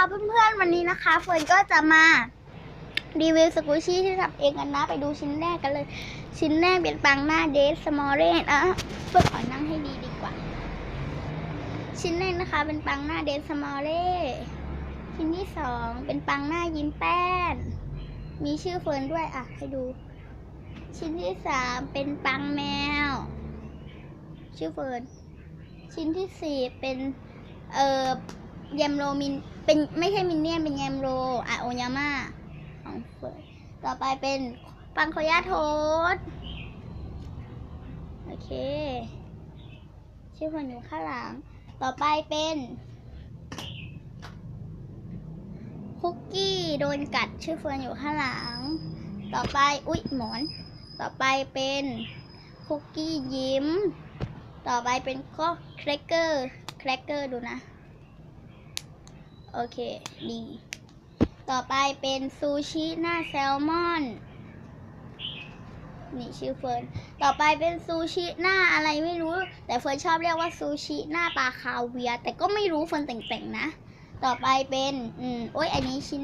ค่ะเพื่อนๆวันนี้นะคะเฟิร์นก็จะมารีวิวสกูชี่ที่ทำเองกันนะ ไปดูชิ้นแรกกันเลย ชิ้นแรกเป็นปังหน้าเดสสมอลเรนอะเฟิร์นขอนั่งให้ดีดีกว่า ชิ้นแรกนะคะเป็นปังหน้าเดสสมอลเรชิ้นที่สองเป็นปังหน้ายิ้มแป้น มีชื่อเฟิร์นด้วยอะให้ดู ชิ้นที่สามเป็นปังแมว ชื่อเฟิร์นชิ้นที่สี่เป็นเอ่อ แยมโรมินเป็นไม่ใช่มินเนี่ยนเป็นแยมโรอะโอยาม่าของเฟิร์ต่อไปเป็นปังโคย่าโทสโอเค ชื่อเฟิร์นอยู่ข้างหลัง ต่อไปเป็น คุกกี้โดนกัดชื่อเฟิร์นอยู่ข้างหลัง ต่อไปอุ๊ยหมอน ต่อไปเป็นคุกกี้ยิ้ม ต่อไปเป็นก็แครกเกอร์แครกเกอร์ดูนะ โอเค ดี ต่อไปเป็นซูชิหน้าแซลมอน นี่ชื่อเฟิร์น ต่อไปเป็นซูชิหน้าอะไรไม่รู้ แต่เฟิร์นชอบเรียกว่าซูชิหน้าปลาคาเวีย แต่ก็ไม่รู้เฟิร์นแต่งๆนะ ต่อไปเป็น อืม โอ้ย อันนี้ชิ้น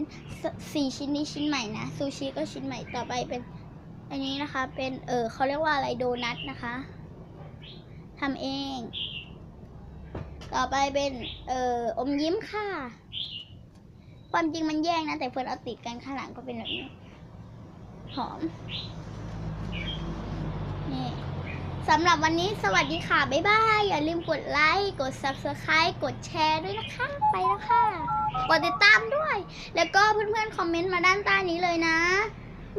สี่ชิ้นนี้ชิ้นใหม่นะ ซูชิก็ชิ้นใหม่ ต่อไปเป็น อันนี้นะคะ เป็น เออเขาเรียกว่าอะไร โดนัทนะคะทำเอง ต่อไปเป็น เอ่อ อมยิ้มค่ะ ความจริงมันแยกนะ แต่เฟิร์นเอาติดกันข้างหลังก็เป็นแบบนี้ หอม นี่สำหรับวันนี้สวัสดีค่ะ บ๊ายบาย อย่าลืมกดไลค์ กด subscribe กดแชร์ด้วยนะคะ ไปแล้วค่ะ กดติดตามด้วย แล้วก็เพื่อนๆ คอมเมนต์มาด้านใต้นี้เลยนะ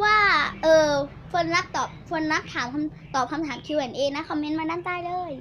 ว่า เออเฟิร์นรับตอบเฟิร์นรับถามคำตอบคำถาม Q&A นะ คอมเมนต์มาด้านใต้เลย